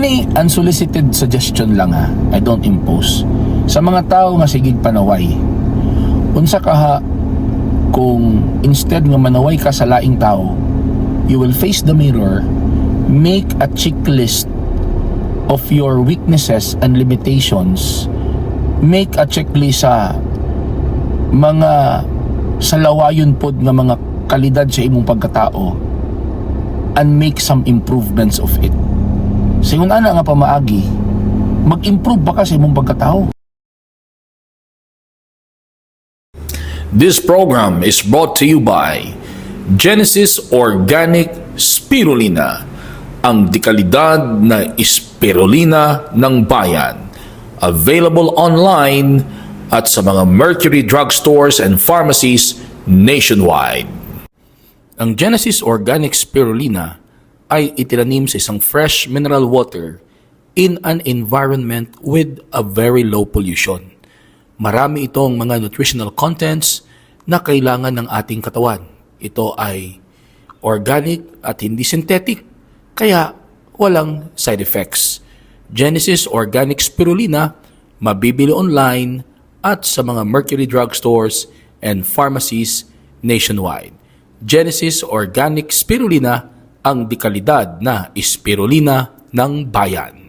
Kini unsolicited suggestion lang ha. I don't impose. Sa mga tao nga sigig panaway. Unsa ka ha kung instead nga manaway ka sa laing tao, you will face the mirror, make a checklist of your weaknesses and limitations, make a checklist sa mga salawayon pod nga mga kalidad sa imong pagkatao and make some improvements of it. Singon ana nga pamaagi, mag-improve ba ka sa imong pagkatao? This program is brought to you by Genesis Organic Spirulina, ang dekalidad na spirulina ng bayan. Available online at sa mga Mercury drugstores and pharmacies nationwide. Ang Genesis Organic Spirulina ay itinanim sa isang fresh mineral water in an environment with a very low pollution. Marami itong mga nutritional contents na kailangan ng ating katawan. Ito ay organic at hindi synthetic, kaya walang side effects. Genesis Organic Spirulina mabibili online at sa mga Mercury drugstores and pharmacies nationwide. Genesis Organic Spirulina ang dekalidad na spirulina ng bayan.